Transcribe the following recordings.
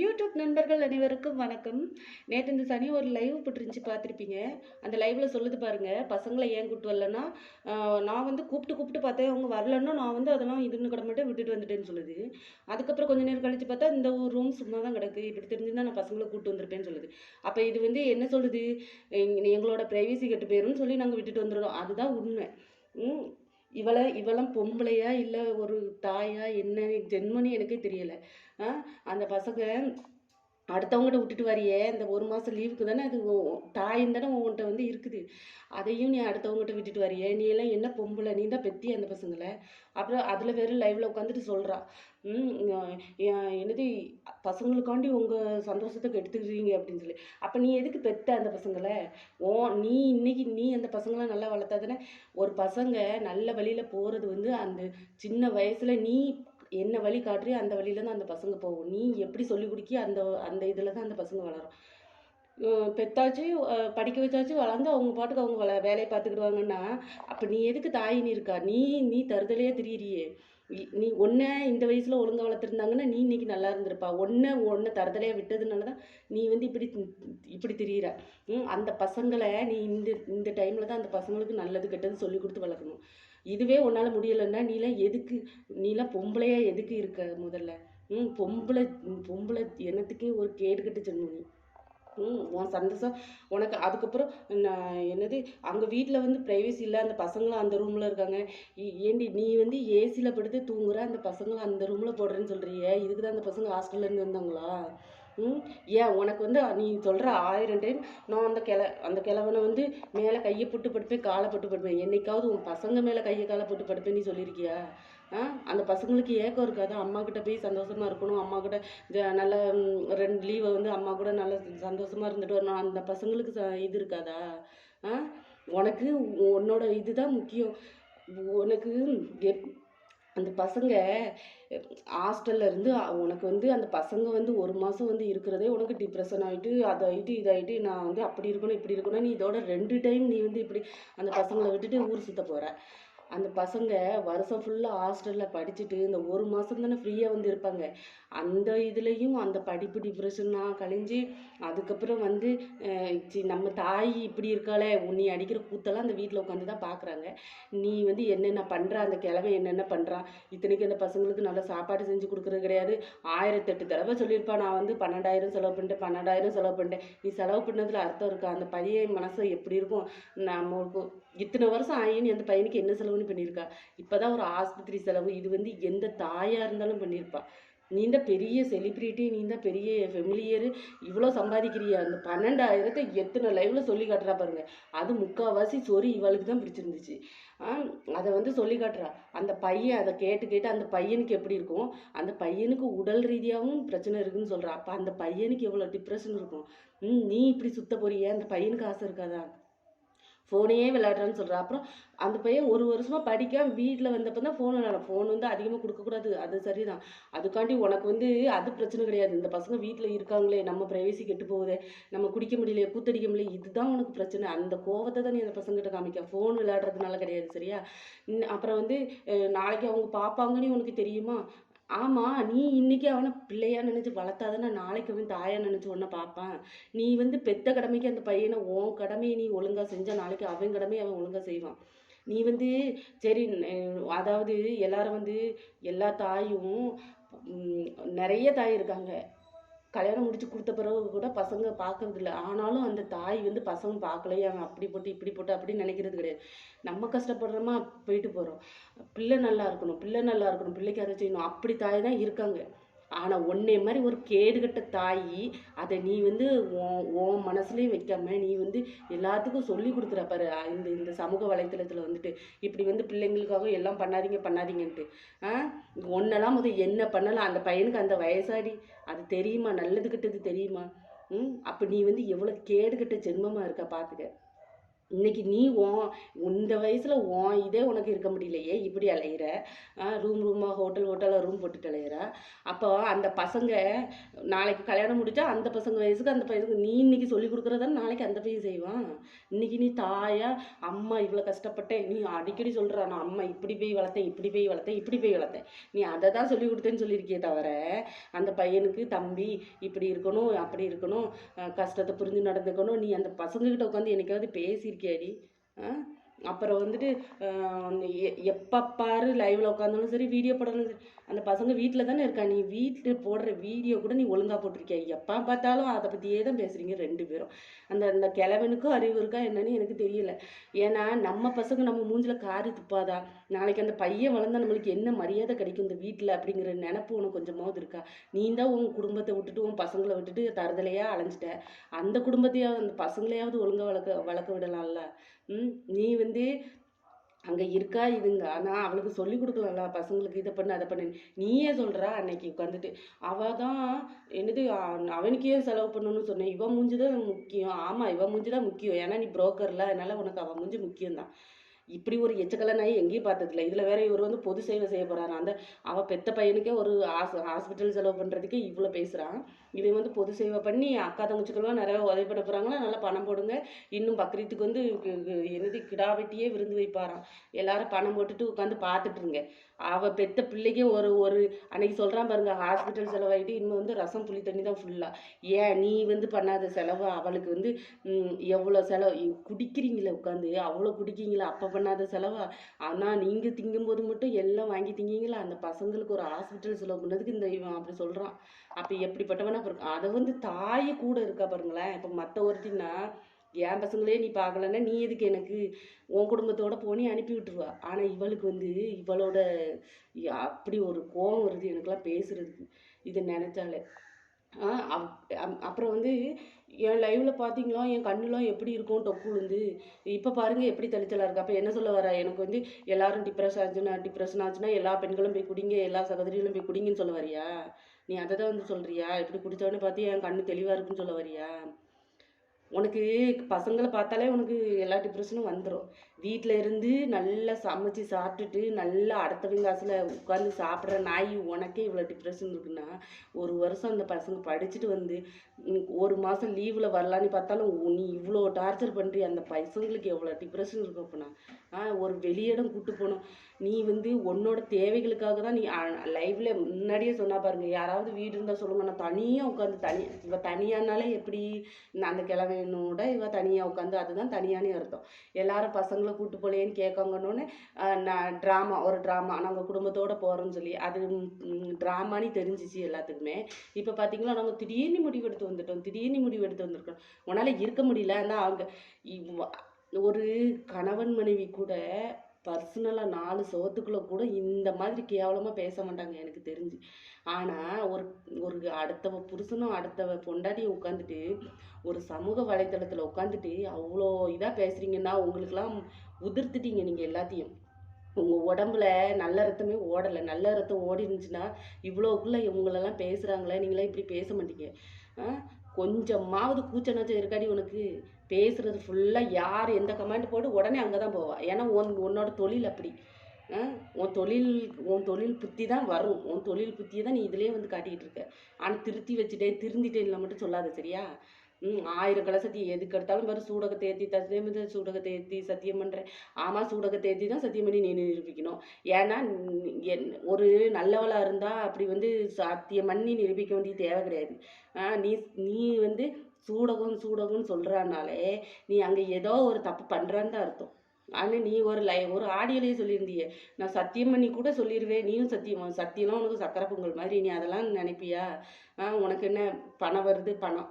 YouTube நண்பர்கள் அனைவருக்கும் வணக்கம். நேற்று இந்த சனி ஒரு லைவ் போட்டுருந்துச்சு பார்த்துருப்பீங்க. அந்த லைவில் சொல்லுது பாருங்க பசங்களை ஏன் கூப்பிட்டு வரலன்னா நான் வந்து கூப்பிட்டு கூப்பிட்டு பார்த்தேன் அவங்க வரலன்னா நான் வந்து அதெல்லாம் இதுன்னு கூட மட்டும் விட்டுட்டு வந்துட்டேன்னு சொல்லுது. அதுக்கப்புறம் கொஞ்ச நேரம் கழிச்சு பார்த்தா இந்த ஒரு ரூம் சும்மா தான் கிடக்கு. இப்படி தெரிஞ்சிருந்தா நான் பசங்களை கூப்பிட்டு வந்திருப்பேன்னு சொல்லுது. அப்போ இது வந்து என்ன சொல்லுது? எங்களோட ப்ரைவசி கெட்டு போயிடும்னு சொல்லி நாங்கள் விட்டுட்டு வந்துடுறோம் அதுதான் உண்மை. ம் இவளை இவளும் பொம்பளையா இல்லை ஒரு தாயா என்ன? ஜென்மனு எனக்கே தெரியலை. அந்த பசங்க அடுத்தவங்ககிட்ட விட்டுட்டு வரியே இந்த ஒரு மாதம் லீவுக்கு தானே அது தாயும் தானே உன்கிட்ட வந்து இருக்குது. அதையும் நீ அடுத்தவங்ககிட்ட விட்டுட்டு வரியே. நீ எல்லாம் என்ன பொம்பளை? நீ தான் பெத்தி அந்த பசங்களை. அப்புறம் அதில் வெறும் லைவில் உட்காந்துட்டு சொல்கிறா ம் என்னது பசங்களுக்காண்டி உங்கள் சந்தோஷத்தை கெடுத்துக்கிறீங்க அப்படின்னு சொல்லி. அப்போ நீ எதுக்கு பெத்த அந்த பசங்களை? ஓ நீ இன்னைக்கு நீ அந்த பசங்களை நல்லா வளர்த்தா தானே? ஒரு பசங்க நல்ல வழியில் போகிறது வந்து அந்த சின்ன வயசில் நீ என்ன வழி காட்டுறியோ அந்த வழியில தான் அந்த பசங்க போகும். நீ எப்படி சொல்லி கொடுக்கி அந்த அந்த இதில் தான் அந்த பசங்க வளரும். பெத்தாச்சு படிக்க வச்சாச்சு வளர்ந்து அவங்க பாட்டுக்கு அவங்க வள வேலையை பார்த்துக்கிடுவாங்கன்னா அப்போ நீ எதுக்கு தாயின்னு இருக்கா? நீ நீ தருதலையே திரியிறியே. நீ ஒன்றை இந்த வயசில் ஒழுங்கா வளர்த்துருந்தாங்கன்னா நீ இன்னைக்கு நல்லா இருந்திருப்பா. ஒன்றை ஒன்றை தருதலையாக விட்டதுனால தான் நீ வந்து இப்படி இப்படி திரியிற. ம் அந்த பசங்களை நீ இந்த இந்த டைமில் தான் அந்த பசங்களுக்கு நல்லது கெட்டது சொல்லி கொடுத்து வளர்க்கணும். இதுவே உன்னால் முடியலைன்னா நீலாம் எதுக்கு? நீலாம் பொம்பளையா எதுக்கு இருக்க முதல்ல? ம் பொம்பளை பொம்பளை என்னத்துக்கே ஒரு கேடு கட்டு ஜென்மம் நீ. ம் உன் சந்தோஷம் உனக்கு அதுக்கப்புறம் நான் என்னது அங்கே வீட்டில் வந்து ப்ரைவசி இல்லை அந்த பசங்களும் அந்த ரூமில் இருக்காங்க. இ- ஏண்டி நீ வந்து ஏசியில் படுத்து தூங்குற அந்த பசங்களும் அந்த ரூமில் போடுறேன்னு சொல்கிறியே இதுக்கு தான் அந்த பசங்க ஹாஸ்டல்லேருந்து வந்தாங்களா? ஏன் உனக்கு வந்து நீ சொல்கிற ஆயிரம் டைம் நான் அந்த கிள அந்த கிழவனை வந்து மேலே கையை புட்டு படுப்பேன் காலை புட்டு படுப்பேன். என்னைக்காவது உன் பசங்க மேலே கையை காலை போட்டு படுப்பேன் நீ சொல்லியிருக்கியா ஆ அந்த பசங்களுக்கு ஏக்கம் இருக்காது. அம்மா கிட்ட போய் சந்தோஷமா இருக்கணும். அம்மா கிட்ட நல்ல ரெண்டு லீவை வந்து அம்மா கூட நல்ல சந்தோஷமா இருந்துட்டு வரணும். அந்த பசங்களுக்கு ச- இது இருக்காதா? ஆ உனக்கு உன்னோட இதுதான் முக்கியம். உனக்கு எப் அந்த பசங்க ஹாஸ்டல்ல இருந்து உனக்கு வந்து அந்த பசங்க வந்து ஒரு மாதம் வந்து இருக்கிறதே உனக்கு டிப்ரெஷன் ஆகிட்டு அதாயிட்டு இதாயிட்டு நான் வந்து அப்படி இருக்கணும் இப்படி இருக்கணும் நீ இதோட ரெண்டு டைம் நீ வந்து இப்படி அந்த பசங்களை விட்டுட்டு ஊர் சுத்த போகிற அந்த பசங்க வருஷம் ஃபுல்லாக ஹாஸ்டலில் படிச்சுட்டு இந்த ஒரு மாதம் தானே ஃப்ரீயாக வந்து இருப்பாங்க. அந்த இதுலேயும் அந்த படிப்பு டிப்ரெஷனாக கழிஞ்சு அதுக்கப்புறம் வந்து சி நம்ம தாய் இப்படி இருக்காளே நீ அடிக்கிற கூத்தெல்லாம் அந்த வீட்டில் உட்காந்து தான் பார்க்குறாங்க நீ வந்து என்னென்ன பண்ணுற அந்த கிழமை என்னென்ன பண்ணுறான் இத்தனைக்கு அந்த பசங்களுக்கு நல்ல சாப்பாடு செஞ்சு கொடுக்குறது கிடையாது. ஆயிரத்தெட்டு தடவை சொல்லியிருப்பான் நான் வந்து பன்னெண்டாயிரம் செலவு பண்ணிட்டேன் பன்னெண்டாயிரம் செலவு பண்ணிட்டேன். நீ செலவு பண்ணதில் அர்த்தம் இருக்கா? அந்த பையன் மனசு எப்படி இருக்கும்? நம்மளுக்கு இத்தனை வருஷம் ஆயின்னு அந்த பையனுக்கு என்ன செலவுன்னு பண்ணியிருக்கா? இப்போதான் ஒரு ஆஸ்பத்திரி செலவு இது வந்து எந்த தாயாக இருந்தாலும் பண்ணியிருப்பா. நீ தான் பெரிய செலிப்ரிட்டி நீ தான் பெரிய ஃபெமிலியரு இவ்வளோ சம்பாதிக்கிறியா? அந்த பன்னெண்டாயிரத்தை எத்தனை லைவில் சொல்லி காட்டுறா பாருங்க. அது முக்கால்வாசி சொறி இவளுக்கு தான் பிடிச்சிருந்துச்சு. அதை வந்து சொல்லி காட்டுறா. அந்த பையன் அதை கேட்டு கேட்டு அந்த பையனுக்கு எப்படி இருக்கும்? அந்த பையனுக்கு உடல் ரீதியாகவும் பிரச்சனை இருக்குன்னு சொல்கிறா அப்போ அந்த பையனுக்கு எவ்வளோ டிப்ரெஷன் இருக்கும்? ம் நீ இப்படி சுத்த போறியே? அந்த பையனுக்கு ஆசை இருக்காதா? ஃபோனையே விளையாடுறேன்னு சொல்கிறேன் அப்புறம் அந்த பையன் ஒரு வருஷமாக படிக்காம வீட்டில் வந்தப்போ தான் ஃபோன் விளையாடும் ஃபோன் வந்து அதிகமாக கொடுக்கக்கூடாது. அது சரிதான். அதுக்காண்டி உனக்கு வந்து அது பிரச்சனை கிடையாது. இந்த பசங்க வீட்டில் இருக்காங்களே நம்ம ப்ரைவசி கெட்டு போகுதே நம்ம குடிக்க முடியலையே கூத்தடிக்க முடியல இதுதான் உனக்கு பிரச்சனை. அந்த கோவத்தை தான் நீ அந்த பசங்கிட்ட காமிக்க. ஃபோன் விளையாடுறதுனால கிடையாது சரியா? அப்புறம் வந்து நாளைக்கு அவங்க பார்ப்பாங்கன்னு உனக்கு தெரியுமா? ஆமாம் நீ இன்னைக்கு அவனை பிள்ளையா நினச்சி வளர்த்தாதானே நாளைக்கு அவன் தாயா நினச்சி ஒன்றை பார்ப்பான். நீ வந்து பெத்த கடமைக்கு அந்த பையனை உன் கடமையை நீ ஒழுங்காக செஞ்சால் நாளைக்கு அவன் கடமையை அவன் ஒழுங்காக செய்வான். நீ வந்து சரி அதாவது எல்லாரும் வந்து எல்லா தாயும் நிறைய தாய் இருக்காங்க. கல்யாணம் முடிச்சு கொடுத்த பிறகு கூட பசங்க பார்க்கறது இல்லை ஆனாலும் அந்த தாய் வந்து பசங்க பார்க்கலையே அப்படி போட்டு இப்படி போட்டு அப்படின்னு நினைக்கிறது கிடையாது. நம்ம கஷ்டப்படுறோமா? போயிட்டு போகிறோம் பிள்ளை நல்லா இருக்கணும் பிள்ளை நல்லா இருக்கணும் பிள்ளைக்கு அதை செய்யணும். அப்படி தாய் தான் இருக்காங்க. ஆனால் உன்னை மாதிரி ஒரு கேடுகட்ட தாய் அதை நீ வந்து உன் உன் வைக்காம நீ வந்து எல்லாத்துக்கும் சொல்லி கொடுக்குற பாரு. இந்த இந்த சமூக வலைத்தளத்தில் வந்துட்டு இப்படி வந்து பிள்ளைங்களுக்காக எல்லாம் பண்ணாதீங்க பண்ணாதீங்கன்ட்டு. ஆ ஒன்றெல்லாம் முதல் என்ன பண்ணலாம்? அந்த பையனுக்கு அந்த வயசாடி அது தெரியுமா? நல்லது கிட்டது தெரியுமா? ம் அப்போ நீ வந்து எவ்வளோ கேடுகட்ட ஜென்மமாக இருக்க பார்த்துக்க இன்னைக்கு நீ உன் இந்த வயசுல உன் இதே உனக்கு இருக்க முடியலையே இப்படி அலையிற. ரூம் ரூமாக ஹோட்டல் ஹோட்டலாக ரூம் போட்டுட்டு அலையிற. அப்போ அந்த பசங்க நாளைக்கு கல்யாணம் முடிச்சா அந்த பசங்க வயசுக்கு அந்த பையனுக்கு நீ இன்னைக்கு சொல்லி கொடுக்குறதா நாளைக்கு அந்த பையன் செய்வான். இன்னைக்கு நீ தாயா அம்மா இவ்வளோ கஷ்டப்பட்டேன் நீ அடிக்கடி சொல்கிற நான் அம்மா இப்படி போய் வளர்த்தேன் இப்படி போய் வளர்த்தேன் இப்படி போய் வளர்த்தேன். நீ அதை தான் சொல்லி கொடுத்தேன்னு சொல்லியிருக்கியே தவிர அந்த பையனுக்கு தம்பி இப்படி இருக்கணும் அப்படி இருக்கணும் கஷ்டத்தை புரிஞ்சு நடந்துக்கணும் நீ அந்த பசங்ககிட்ட உட்காந்து என்னைக்காவது பேசியிருக்க கேடி அப்புறம் வந்துட்டு எப்போ பாரு லைவில் உட்காந்தாலும் சரி வீடியோ போடணும் சரி அந்த பசங்க வீட்டில் தானே இருக்கா? நீ வீட்டில் போடுற வீடியோ கூட நீ ஒழுங்கா போட்டிருக்கியா? எப்போ பார்த்தாலும் அதை பற்றியே தான் பேசுகிறீங்க ரெண்டு பேரும். அந்த அந்த கிழவனுக்கும் அறிவு இருக்கா என்னன்னு எனக்கு தெரியல. ஏன்னா நம்ம பசங்க நம்ம மூஞ்சில் காரி துப்பாதா? நாளைக்கு அந்த பையன் வளர்ந்தா நம்மளுக்கு என்ன மரியாதை கிடைக்கும் இந்த வீட்டில் அப்படிங்கிற நினப்பு உனக்கு கொஞ்சமாவது இருக்கா? நீ தான் உன் குடும்பத்தை விட்டுட்டு உன் பசங்களை விட்டுட்டு தருதலையாக அலைஞ்சிட்ட? அந்த குடும்பத்தையாவது அந்த பசங்களையாவது ஒழுங்காக வளர்க்க வளர்க்க விடலாம்ல? ம்? நீ வந்து அங்கே இருக்கா இதுங்க? ஆனால் அவளுக்கு சொல்லி கொடுக்கலாம்ல. பசங்களுக்கு இதை பண்ணு அதை பண்ணு. நீயே சொல்கிறா அன்னைக்கு உட்காந்துட்டு அவள் தான் என்னது அவனுக்கே செலவு பண்ணணும்னு சொன்னேன். இவன் மூஞ்சி தான் முக்கியம். ஆமாம் இவன் மூஞ்சி தான் முக்கியம். ஏன்னா நீ புரோக்கர்ல அதனால உனக்கு அவன் மூஞ்சி முக்கியம்தான். இப்படி ஒரு எச்சக்கலை நாய் எங்கேயும் பார்த்ததில்ல. இதில் வேற இவர் வந்து பொது சேவை செய்ய போகிறாரு அந்த அவள் பெத்த பையனுக்கே ஒரு ஹாஸ் ஹாஸ்பிட்டல் செலவு பண்ணுறதுக்கே இவ்வளோ பேசுகிறான் இவங்க வந்து பொது சேவை பண்ணி அக்கா தங்கச்சிக்கெல்லாம் நிறைய உதவி பண்ண போகிறாங்களா நல்லா பணம் போடுங்க. இன்னும் பக்ரீத்துக்கு வந்து என்னது கிடா வெட்டியே விருந்து வைப்பாராம். எல்லாரும் பணம் போட்டுட்டு உட்காந்து பார்த்துட்ருங்க அவள் பெத்த பிள்ளைக்கே ஒரு ஒரு அன்னைக்கு சொல்கிறான் பாருங்க ஹாஸ்பிட்டல் செலவாயிட்டு இன்னும் வந்து ரசம் புளி தண்ணி தான் ஃபுல்லாக ஏன் நீ வந்து பண்ணாத செலவு? அவளுக்கு வந்து எவ்வளோ செலவு? குடிக்கிறீங்களே உட்காந்து அவ்வளோ குடிக்கீங்களா அப்போ பண்ணாத செலவா? ஆனால் நீங்கள் திங்கும்போது மட்டும் எல்லாம் வாங்கி திங்கிங்களா? அந்த பசங்களுக்கு ஒரு ஹாஸ்பிட்டல் செலவு பண்ணதுக்கு இந்த இவன் அப்படி சொல்கிறான் அப்போ எப்படிப்பட்டவனா? இருக்கும் அதை வந்து தாயே கூட இருக்கா பாருங்களேன். இப்போ மற்ற ஒருத்தின்னா என் பசங்களே நீ பார்க்கலன்னா நீ எதுக்கு எனக்கு உன் குடும்பத்தோட போனி அனுப்பி விட்டுருவா? ஆனால் இவளுக்கு வந்து இவளோட அப்படி ஒரு கோபம் வருது எனக்குலாம் பேசுறதுக்கு. இதை நினைச்சாலே. அப்- அப்புறம் வந்து என் லைவ்ல பார்த்தீங்களா என் கண்ணுலாம் எப்படி இருக்கும் டொக்கு விழுந்து இப்போ பாருங்க எப்படி தளிச்சலா இருக்கு. அப்போ என்ன சொல்ல வர? எனக்கு வந்து எல்லாரும் டிப்ரெஷன் ஆச்சுன்னா டிப்ரெஷன் ஆச்சுன்னா எல்லா பெண்களும் போய் குடிங்க எல்லா சகோதரிகளும் போய் குடிங்கன்னு சொல்ல வரியா? நீ அதை தான் வந்து சொல்கிறியா இப்படி குடிச்சவொடனே பார்த்து என் கண்ணு தெளிவாக இருக்குன்னு சொல்ல வரியா? உனக்கு பசங்களை பார்த்தாலே உனக்கு எல்லா டிப்ரெஷனும் வந்துடும் வீட்டில் இருந்து நல்லா சமைச்சு சாப்பிட்டுட்டு நல்லா அடுத்தவங்க காசுல உட்காந்து சாப்பிட்ற நாய் உனக்கே இவ்வளோ டிப்ரெஷன் இருக்குன்னா ஒரு வருஷம் அந்த பசங்க படிச்சுட்டு வந்து ஒரு மாதம் லீவில் வரலான்னு பார்த்தாலும் உ- நீ இவ்வளோ டார்ச்சர் பண்ணுறிய அந்த பசங்களுக்கு எவ்வளோ டிப்ரெஷன் இருக்கும் அப்படின்னா ஆ ஒரு வெளியிடம் கூட்டு போகணும். நீ வந்து உன்னோட தேவைகளுக்காக தான் நீ லைஃப்பில் முன்னாடியே சொன்னா பாருங்க யாராவது வீடு இருந்தால் சொல்லுங்க நான் தனியாக உட்காந்து தனி இவ தனியானாலே எப்படி நான் அந்த கிழவனோட இவ தனியாக உட்காந்து அதுதான் தனியானே அர்த்தம். எல்லாரும் பசங்களை கூட்டு போலேன்னு கேட்காங்கன்னொன்னே நான் ட்ராமா ஒரு ட்ராமா நாங்கள் குடும்பத்தோடு போகிறோம்னு சொல்லி அது ட்ராமான்னு தெரிஞ்சிச்சு எல்லாத்துக்குமே. இப்போ பார்த்தீங்களா நாங்கள் திடீர்னு முடிவெடுத்து வந்துட்டோம் திடீர்னு முடிவெடுத்து வந்திருக்கோம். உன்னால் இருக்க முடியல ஆனால் அவங்க ஒரு கணவன் மனைவி கூட பர்சனலாக நாலு சோத்துக்குள்ளே கூட இந்த மாதிரி கேவலமாக பேச மாட்டாங்க எனக்கு தெரிஞ்சு. ஆனால் ஒரு ஒரு அடுத்தவ புருஷனும் அடுத்தவ பொண்டாட்டியும் உட்காந்துட்டு ஒரு சமூக வலைத்தளத்தில் உட்காந்துட்டு அவ்வளோ இதாக பேசுகிறீங்கன்னா உங்களுக்கெல்லாம் உதிர்த்துட்டீங்க நீங்கள் எல்லாத்தையும். உங்கள் உடம்புல நல்ல ரத்தமே ஓடலை. நல்ல ரத்தம் ஓடி இருந்துச்சுன்னா இவ்வளோக்குள்ளே இவங்களெல்லாம் பேசுகிறாங்களே நீங்களாம் இப்படி பேச மாட்டீங்க. ஆ? கொஞ்சமாவது கூச்சநாச்சம் இருக்காடி உனக்கு. பேசுறது ஃபுல்லாக யார் எந்த கமாண்ட் போட்டு உடனே அங்கே தான் போவா. ஏன்னா உன் உன்னோட தொழில் அப்படி. ஆ? உன் தொழில் உன் தொழில் புத்தி தான் வரும். உன் தொழில் புத்தியை தான் நீ இதிலே வந்து காட்டிக்கிட்டு இருக்க. ஆனால் திருத்தி வச்சுட்டேன் திருந்திட்டேன்ல மட்டும் சொல்லாத சரியா? ஆயிரம் கலசத்தி எதுக்கு எடுத்தாலும் பாரு சூடகத்தை ஏற்றி தத்தியமது சூடகத்தை ஏற்றி சத்தியம் பண்ணுறேன் ஆமாம் சூடகத்தை ஏற்றி தான் சத்தியம் பண்ணி நீ நிரூபிக்கணும். ஏன்னா என் ஒரு நல்லவளாக இருந்தால் அப்படி வந்து சத்தியம் பண்ணி நிரூபிக்க வேண்டிய தேவை கிடையாது. ஆ, நீ நீ வந்து சூடகம் சூடகம்னு சொல்கிறானாலே நீ அங்கே ஏதோ ஒரு தப்பு பண்ணுறான்னு தான் அர்த்தம். ஆனால் நீ ஒரு லை ஒரு ஆடியோலேயே சொல்லியிருந்தியே. நான் சத்தியம் பண்ணி கூட சொல்லிடுவேன் நீயும் சத்தியம் சத்தியம்லாம் உனக்கு சக்கரை பொங்கல் மாதிரி. நீ அதெல்லாம் நினைப்பியா? ஆ உனக்கு என்ன பணம் வருது? பணம்.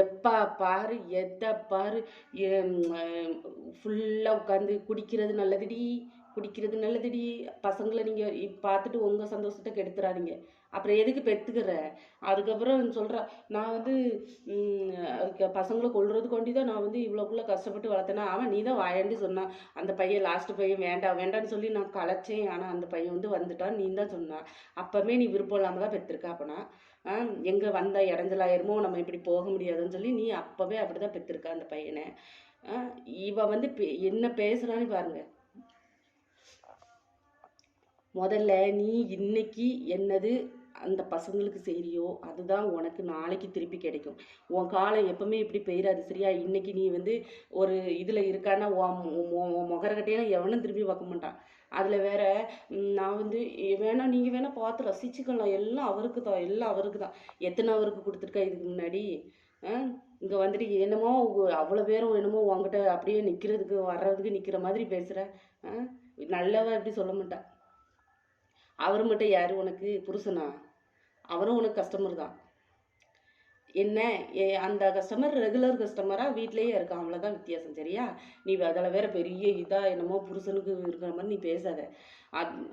எப்பா பாரு எதை பாரு ஃபுல்லாக உட்காந்து குடிக்கிறது நல்லதுடி குடிக்கிறது நல்லதுடி. பசங்களை நீங்கள் பார்த்துட்டு உங்கள் சந்தோஷத்தை கெடுத்துறாதீங்க. அப்புறம் எதுக்கு பெற்றுக்கிற அதுக்கப்புறம் சொல்கிறா நான் வந்து அதுக்கு பசங்களை கொள்றது கொண்டு தான் நான் வந்து இவ்வளோக்குள்ள கஷ்டப்பட்டு வளர்த்தேனா அவன் நீ தான் வாயாண்டி சொன்னான். அந்த பையன் லாஸ்ட்டு பையன் வேண்டாம் வேண்டாம்னு சொல்லி நான் கலைச்சேன் ஆனால் அந்த பையன் வந்து வந்துட்டான் நீ தான் சொன்னான். அப்போவே நீ விருப்பம் இல்லாமல் தான் பெற்றிருக்க அப்போனா. எங்கே வந்தால் இடைஞ்சலாயிருமோ நம்ம இப்படி போக முடியாதுன்னு சொல்லி நீ அப்போவே அப்படி தான் பெற்றிருக்க அந்த பையனை. ஆ, இவ வந்து பே- என்ன பேசுகிறான்னு பாருங்கள் முதல்ல நீ இன்னைக்கு என்னது அந்த பசங்களுக்கு சரியோ அதுதான் உனக்கு நாளைக்கு திருப்பி கிடைக்கும். உன் காலம் எப்பவுமே இப்படி பெயிராது சரியா? இன்னைக்கு நீ வந்து ஒரு இதில் இருக்கான்னா உன் முகரக்கட்டையெல்லாம் எவனும் திரும்பி பார்க்க மாட்டான். அதில் வேற நான் வந்து வேணா நீங்கள் வேணால் பார்த்து ரசிச்சுக்கலாம் எல்லாம் அவருக்கு தான் எல்லாம் அவருக்கு தான். எத்தனை அவருக்கு கொடுத்துருக்கா இதுக்கு முன்னாடி? இங்கே வந்துட்டு என்னமோ அவ்வளோ பேரும் என்னமோ உங்ககிட்ட அப்படியே நிற்கிறதுக்கு வர்றதுக்கு நிற்கிற மாதிரி பேசுகிற நல்லவ எப்படி சொல்ல மாட்டா. அவர் மட்டும் யார் உனக்கு? புருஷனா? அவரும் உனக்கு கஸ்டமர் தான். என்ன? ஏ அந்த கஸ்டமர் ரெகுலர் கஸ்டமராக வீட்லேயே இருக்கான். அவ்வளோதான் வித்தியாசம் சரியா? நீ அதில் வேற பெரிய இதாக என்னமோ புருஷனுக்கு இருக்கிற மாதிரி நீ பேசாத.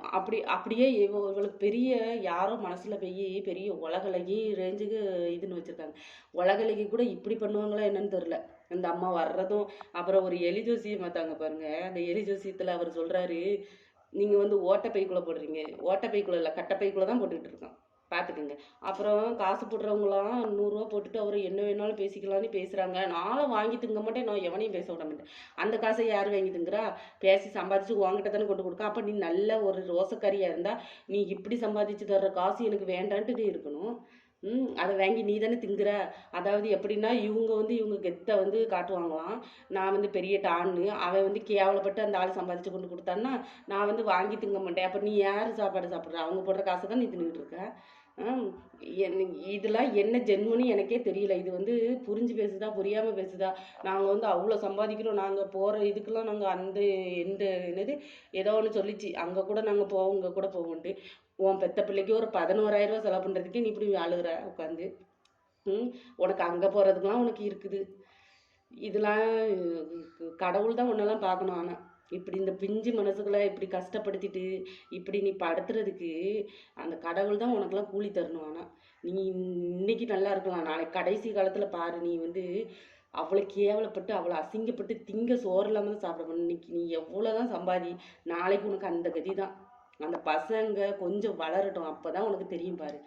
அப்படி அப்படியே இவ- இவளுக்கு பெரிய யாரோ மனசில் போய் பெரிய உலகலகி ரேஞ்சுக்கு இதுன்னு வச்சுருக்காங்க. உலகலகி கூட இப்படி பண்ணுவாங்களா என்னன்னு தெரில இந்த அம்மா வர்றதும் அப்புறம் ஒரு எலி ஜோசியம் பார்த்தாங்க பாருங்கள் அந்த எலி ஜோசியத்தில் அவர் சொல்கிறாரு நீங்கள் வந்து ஓட்டப்பைக்குள்ளே போடுறீங்க. ஓட்டப்பைக்குள்ளே இல்லை கட்டப்பைக்குள்ளே தான் போட்டுக்கிட்டு இருக்கோம். பார்த்துக்குங்க அப்புறம் காசு போடுறவங்களாம் நூறுரூவா போட்டுட்டு அவர் என்ன வேணாலும் பேசிக்கலாம்னு பேசுகிறாங்க நானும் வாங்கி திங்க மாட்டேன் நான் எவனையும் பேச விட மாட்டேன். அந்த காசை யார் வாங்கி திங்குறா? பேசி சம்பாதிச்சு உங்ககிட்ட தானே கொண்டு கொடுக்க. அப்போ நீ நல்ல ஒரு ரோசக்கறியாக இருந்தால் நீ இப்படி சம்பாதிச்சு தர்ற காசு எனக்கு வேண்டான்ட்டு நீ இருக்கணும். ம் அதை வாங்கி நீ தானே திங்குற? அதாவது எப்படின்னா இவங்க வந்து இவங்க கெத்தை வந்து காட்டுவாங்களாம். நான் வந்து பெரிய டான்னு அவன் வந்து கேவலப்பட்டு அந்த ஆள் சம்பாதிச்சு கொண்டு கொடுத்தான்னா நான் வந்து வாங்கி திங்க மாட்டேன். அப்போ நீ யார் சாப்பாடு சாப்பிட்ற? அவங்க போடுற காசை தான் நீ தின்னுக்கிட்டு இருக்க. இதெல்லாம் என்ன ஜென்மன்னு எனக்கே தெரியல. இது வந்து புரிஞ்சு பேசுதா புரியாமல் பேசுதா? நாங்கள் வந்து அவ்வளோ சம்பாதிக்கிறோம். நாங்கள் போகிற இதுக்கெல்லாம் நாங்கள் அந்த எந்த என்னது? ஏதோ ஒன்று சொல்லிச்சு. அங்கே கூட நாங்கள் போவோம் இங்கே கூட போவோன்ட்டு உன் பெத்த பிள்ளைக்கு ஒரு பதினோராயிரம் ரூபா செலவு பண்ணுறதுக்கே நீ இப்படி அழுகிற உட்காந்து ம்? உனக்கு அங்கே போகிறதுக்கெலாம் உனக்கு இருக்குது. இதெல்லாம் கடவுள் தான் உன்னெல்லாம் பார்க்கணும் ஆனால் இப்படி இந்த பிஞ்சு மனசுகளை இப்படி கஷ்டப்படுத்திட்டு இப்படி நீ படுத்துறதுக்கு அந்த கடவுள் தான் உனக்கெல்லாம் கூலி தரணும் ஆனால் நீ இன்னைக்கு நல்லா இருக்கலாம். நாளைக்கு கடைசி காலத்தில் பாரு நீ வந்து அவ்வளோ கேவலப்பட்டு அவ்வளோ அசிங்கப்பட்டு திங்க சோறு இல்லாமல் தான் சாப்பிட இன்னைக்கு நீ எவ்வளோ தான் சம்பாதி நாளைக்கு உனக்கு அந்த கதி தான் அந்த பசங்க கொஞ்சம் வளரட்டும். அப்போ தான் உனக்கு தெரியும் பாரு.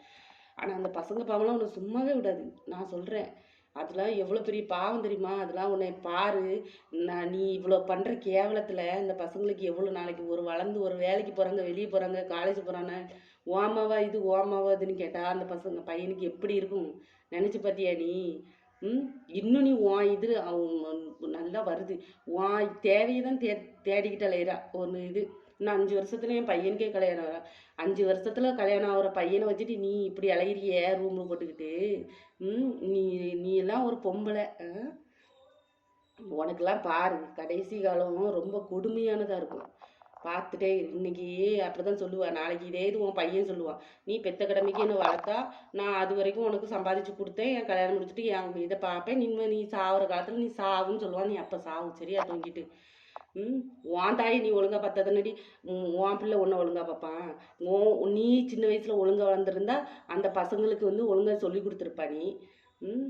ஆனால் அந்த பசங்க பாவம்லாம் உன்னை சும்மாவே விடாது. நான் சொல்கிறேன் அதெல்லாம் எவ்வளோ பெரிய பாவம் தெரியுமா? அதெல்லாம் உன்னை பாரு. நான் நீ இவ்வளோ பண்ணுற கேவலத்தில் இந்த பசங்களுக்கு எவ்வளோ நாளைக்கு ஒரு வளர்ந்து ஒரு வேலைக்கு போகிறாங்க வெளியே போகிறாங்க காலேஜ் போகிறாங்க ஓமாவா இது ஓமாவா இதுன்னு கேட்டால் அந்த பசங்க பையனுக்கு எப்படி இருக்கும்? நினச்சி பார்த்தியா நீ? ம்? இன்னும் நீ உன் இது அவன் நல்லா வருது. உன் தேவையை தான் தே தேடிக்கிட்டு அலையிறா ஒன்று இது. இன்னும் அஞ்சு வருஷத்துல என் பையனுக்கே கல்யாணம் ஆகும். அஞ்சு வருஷத்துல கல்யாணம் ஆகிற பையனை வச்சுட்டு நீ இப்படி அலையிறிய ரூமில் போட்டுக்கிட்டு. ம் நீ நீ எல்லாம் ஒரு பொம்பளை. உனக்கெல்லாம் பாரு கடைசி காலம் ரொம்ப கொடுமையானதாக இருக்கும். பார்த்துட்டே இரு. இன்னைக்கு அப்படிதான் சொல்லுவாள் நாளைக்கு இதே இது உன் பையன் சொல்லுவான். நீ பெத்த கடமைக்கு என்ன வளர்த்தா நான் அது வரைக்கும் உனக்கு சம்பாதிச்சு கொடுத்தேன் என் கல்யாணம் முடிச்சுட்டு என் இதை பார்ப்பேன். நீ நீ சாவுற காலத்தில் நீ சாவுன்னு சொல்லுவான். நீ அப்போ சாவு. சரியா தூங்கிட்டு. ம் உன் தாயை நீ ஒழுங்கா பார்த்ததுனடி. உன் பிள்ளை ஒன்றை ஒழுங்கா பார்ப்பான் ஓ நீ சின்ன வயசில் ஒழுங்கா வளர்ந்துருந்தா அந்த பசங்களுக்கு வந்து ஒழுங்காக சொல்லி கொடுத்துருப்பா நீ. ம்.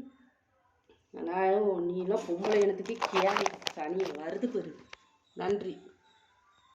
ஆனால் நீலாம் பொம்பளை இனத்துக்கு கேள்வி சனி வருது பெரு. நன்றி.